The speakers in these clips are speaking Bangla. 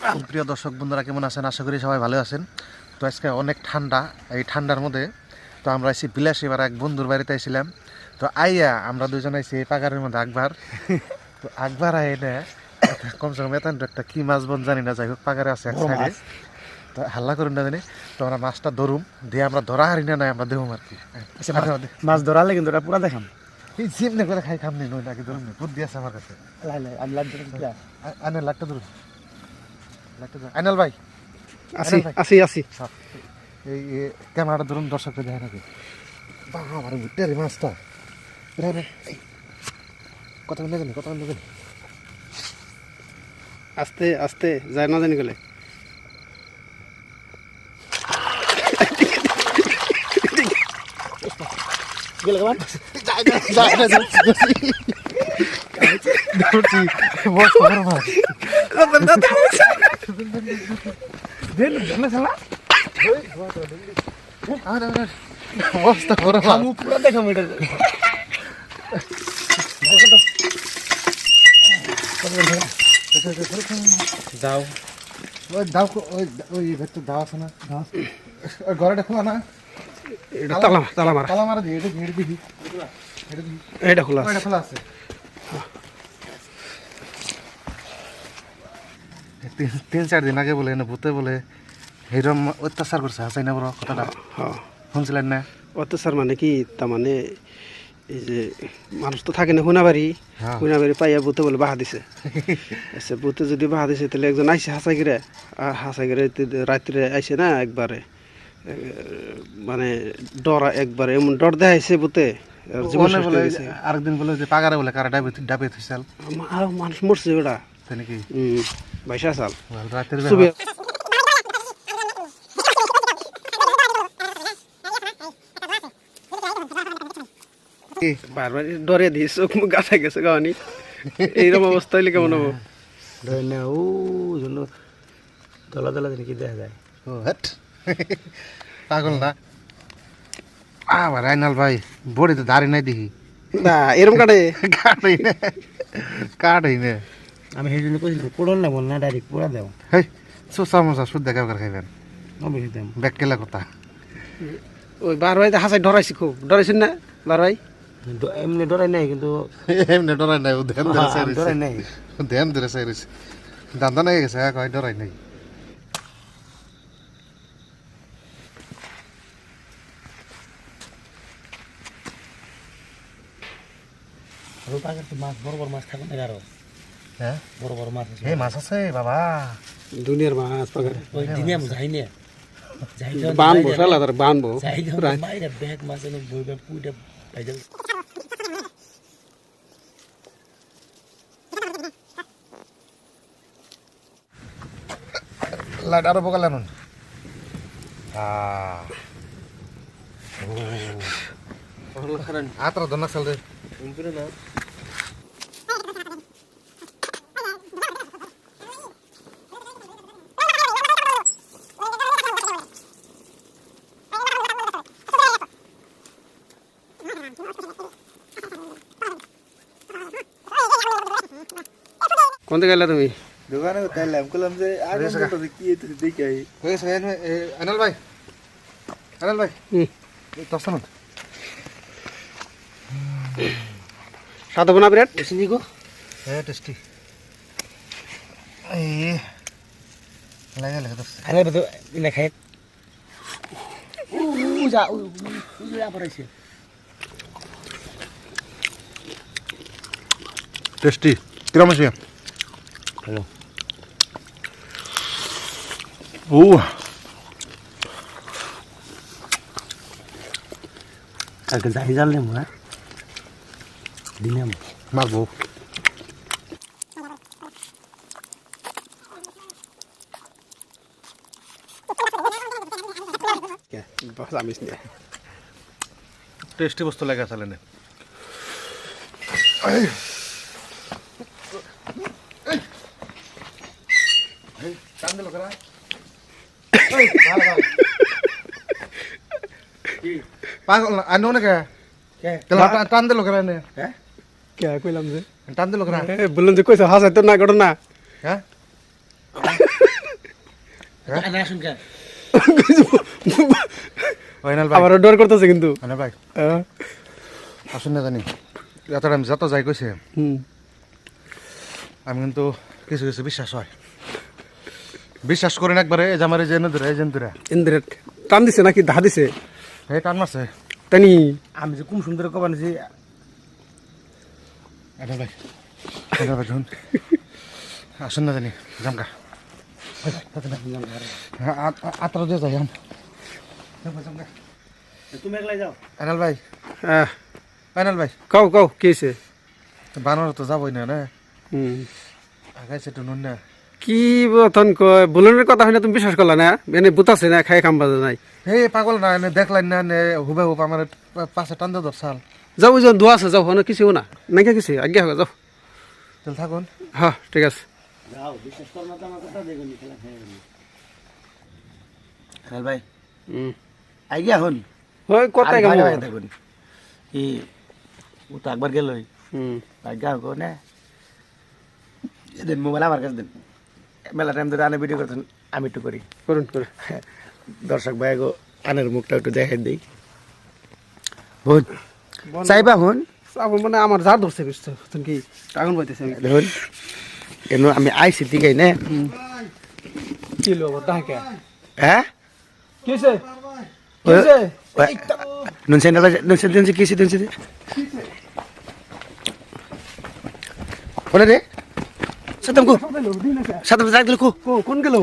প্রিয় দর্শক বন্ধুরা কেমন আছেন? আশা করি সবাই ভালো আছেন। তো আজকে অনেক ঠান্ডা এই ঠান্ডার মধ্যে তো আমরা এসে বিলাস এবার এক বন্ধুর বাড়িতে আইছিলাম। তো আইয়া আমরা দুজন আইছি এই পাগারের মধ্যে আকবার। তো আকবার আই না কমসে কম এত একটা কি মাছ বন জানি না যাই হোক পাগারে আছে এক সাইডে। তো হাল্লা করুন না জানি তো আমরা মাছটা ধরুম দিয়ে আমরা ধরা হারি না নাই আমরা দেবো আর কি আচ্ছা মাছ ধরালে কিন্তু এটা পুরা দেখাম। এই যেমনি করে খাই খাম নেই নই নাকি ধরুন বুদ্ধি আছে আমার কাছে। লাই লাই আমি লাগ ধরে আ- আইনাল লাটটা ধরুন লাটটা ধরুন আইনাল ভাই। আসি আসি আসি। এই ক্যামেরাটা ধরুন দর্শককে দেখে নাকি বাবা আমার বুঝতে রে মাছটা। রে রে কথা বলে গেলি কথা বলে গেলি। আস্তে আস্তে যায় না জানি গেলে। ধরছি। মাছ দেন দেন শালা আরে আরে বড় মাছ আমি পুরা দেখাম এটা যাও ওই দাও। ওই ওই ভেতর দাও। আছে না ঘরটা খোলা না এটা তালা তালা মারা তালা মারা দিয়ে এটা ঘেড়ে দিবি এটা খোলা ওইটা খোলা আছে। তিন- চার দিন আগে বলে না ভূতে বলে হিরম অত্যাচার করছে হাসাই না বড় কথাটা? শুনছিলেন না? অত্যাচার মানে কি? তার মানে এই যে মানুষ তো থাকে না হুনাবাড়ি। হুনাবাড়ি পাইয়া বুতে বলে বাহা দিছে। আচ্ছা বুতে যদি বাহা দিছে তাহলে একজন আইসে হাসাই গিরে হাসাই গিরে রাত্রে আইসে না একবারে মানে ডর একবারে এমন ডর দেখাইছে বুতে আর। আরেকদিন বলে যে পাগারে বলে কারা ডাবে ডাবে থইছাল মানুষ মরছে ওটা তাই নাকি হুম বাইশা সাল রাতের ছবি বেলা কি? বারবার ডরে দিয়ে চোখ মুখ গাছা গেছে গাওয়ানি এইরকম অবস্থা হইলে কেমন হব ও জন্য দলা দলা কি দেখা যায় ও হ্যাট পাগল না আবার আইনাল ভাই বড়ি তো দাঁড়ি নাই দেখি না এরম কাটে কাটাই না কাটাই না আমি সেই জন্য কইছিলাম পোড়ন না বল না ডাইরেক্ট পোড়া দেও। হেই সোসা মোসা শুদ্ধ দেখা করে খাইবেন। অবশ্যই দেম। ব্যাগ কেলা কথা। ওই বার ভাই হাসাই ডরাইছি খুব। ডরাইছেন না বার ভাই এমনি ডরাই নাই কিন্তু এমনি ডরাই নাই ধ্যান ধরে চাই ডরাই নাই। ধ্যান ধরে চাই দান্দা নাই গেছে কয় ডরাই নাই। পাকার তো মাছ বড় বড় মাছ থাকে আরও হ্যাঁ বড় বড় মাছ আছে এই মাছ আছে বাবা দুনিয়ার মাছ পাকার ওই দিনে আমি যাই না যাই বানবো শালা তার বানবো যাই মাইরা ব্যাগ মাছ এনে বইটা পুইটা পাইজা লাইট আরো বকালে নুন আহ আতরা দনা চাল রে কোন দিকে গেলে তুমি দোকানে তাইলাম কইলাম যে গা। মোটর কি এটা দেখি আই হয়ে গেছে আনাল ভাই আনাল ভাই হুম দশটা মিনিট সাধব না বিরাট এসে গো হ্যাঁ টেস্টি এই লাগে লাগে দশ আরে তো ইনা খাই উ যা উ উ যা পড়াইছে টেস্টি কিরম আছে Hello. Ooh. Agak zahizal ni mah. Dinya mago. बस आमिष दिया टेस्टी वस्तु लगा साले ने পাগল আনো না কে? টান দিল কেন কে কইলাম যে? টান দিল কেন এ, বললাম যে কইছো হাসাই তো না ঘটনা হ্যাঁ আমারও ডর করতেছে কিন্তু। ভাই। আসুন না জানি। এত টাইম যত যাই কইছে আমি কিন্তু কিছু কিছু বিশ্বাস হয়। বিশ্বাস করেন একবারে এই যে আমার এই যে নদীরা এই জন্তুরা ইন্দ্রের টান দিছে নাকি? ধা দিছে? এই টান মারছে। তানি। আমি যে কুম সুন্দর কবান যে এটা ভাই এটা ভাই শুন আসুন না জানি জামকা। আত্রা দিয়ে যাই তুমি একলাই যাও। ফাইনাল ভাই। আহ, ফাইনাল ভাই। কও কও কি বানর তো যাবই না না হুম। আগাইছে তো নুন না। কি বতন কয়? বুলনের কথা হয় না তুমি বিশ্বাস করলা না? এনে বুতাছে না খাই খাম বাজে নাই। হে পাগল না এনে দেখলেন না নে হুবে হুব আমার পাশে টান দিয়ে দরসাল যাও ওই দোয়া আছে যাও হনে কিছু না। নাকি কিছু আজ্ঞা হোক যাও। তাহলে থাকুন। হ্যাঁ ঠিক আছে। যাও বিশ্বাস কর না তো আমার কথা দেখুন খেলা খেল ভাই। হুম। আই হন। ওই কথাই কেমন দেখুন ই ও তো একবার গেল। হুম। আজ্ঞা হোক না। এদিন মোবাইল আমার কাছে দেন। মেলা টাইম ধরে আনে ভিডিও করতেন আমি একটু করি করুন করুন দর্শক ভাই গো আনের মুখটা একটু দেখাই দিই বোন চাইবা হন আপন মানে আমার জার ধরছে বুঝছো তুমি কি আগুন পাইতেছে আমি দেখুন এমন আমি আইসি দিকে না কি লো আবার দাহে কে হ্যাঁ কি হয়েছে নুন সেন্টার নুন সেন্টার কিসি নুন সেন্টার কোনে রে সাতাম কো। সাতাম যাক দিল কো। কোন গেল?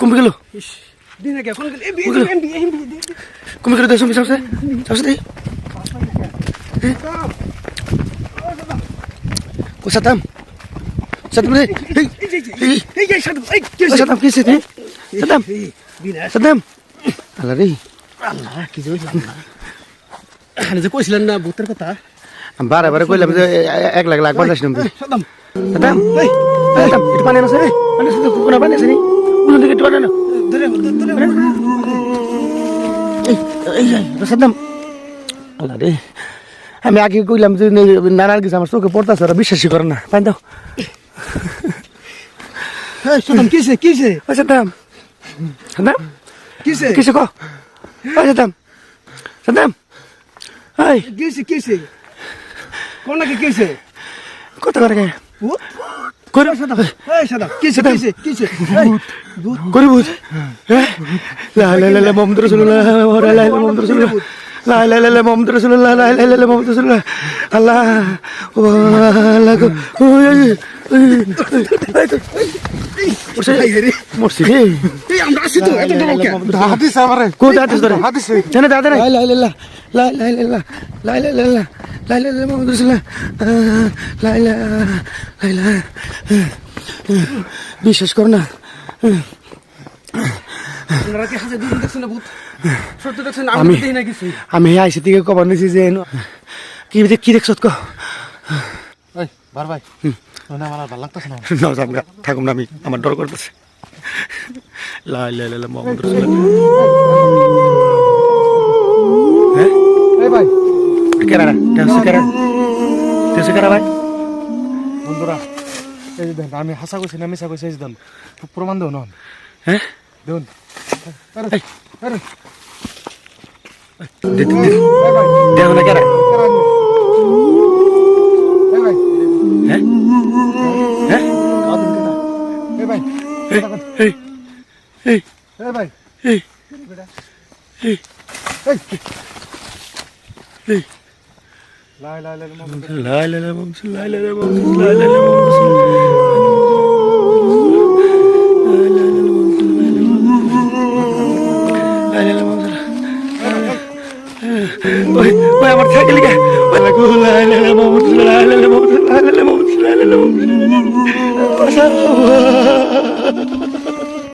কুম্ভি গেল? দিনে কে কোন গেল। A B M B M B Kumbhi গেল দেশ সবসে সবসে দে কো সাতাম সাতাম রে এই এই এই এই এই কি সাতাম সাতাম সাতাম আলা রে। আল্লাহ কি যে হইছে খালি যে কইছিলেন না ভূতের কথা? বারে বারে কইলাম যে এক লাখ লাখ পঞ্চাশ নম্বর। সাদাম সাতাম সাতাম একটু পানি আনো স্যার পানি শুধু কোনো পানি আমি আগে কইলাম যে নানার গেছে আমার চোখে পড়তেছে ওরা বিশ্বাসই করে না। পানি দাও। সাদ্দাম কিসে কিসে সাদ্দাম সাদ্দাম কিসে কিসে কো সাদ্দাম সাদ্দাম কিসে কিসে কোন নাকি কিসে কত করে ও করে সাদা এই সাদা কি সাদা কি কি করে ভূত হ্যাঁ? লা লা লা মোহাম্মদ রাসূলুল্লাহ লা লা মোহাম্মদ রাসূলুল্লাহ। লা লা লা মোহাম্মদ রাসূলুল্লাহ লা লা লা মোহাম্মদ রাসূলুল্লাহ আল্লাহ বিশ্বাস কর না আপনারা কি হাসে দুজন দেখছেন ভূত? সত্যি দেখছেন আমি দেখি না কিছু আমি আইসি থেকে কবার নিছি যে কি দেখ কি দেখছত ক বার ভাই। মানে আমার ভালো লাগতেছে না? না জামগা থাকুম না আমি। আমার ডর করতেছে লা লা লা লা মোহাম্মদ রাসূলুল্লাহ হ্যাঁ এই ভাই। কেরা কেসে কেরা কেসে কেরা ভাই। বন্ধুরা এই যে আমি হাসা কইছি না মিশা কইছি এই যে প্রমাণ দেও না? হ্যাঁ আরে দেখো না কেরা হ্যাঁ হ্যাঁ ভাই এই এই এই এই ভাই এই এই এই এই লাই লাই লাই duele lo. Por favor.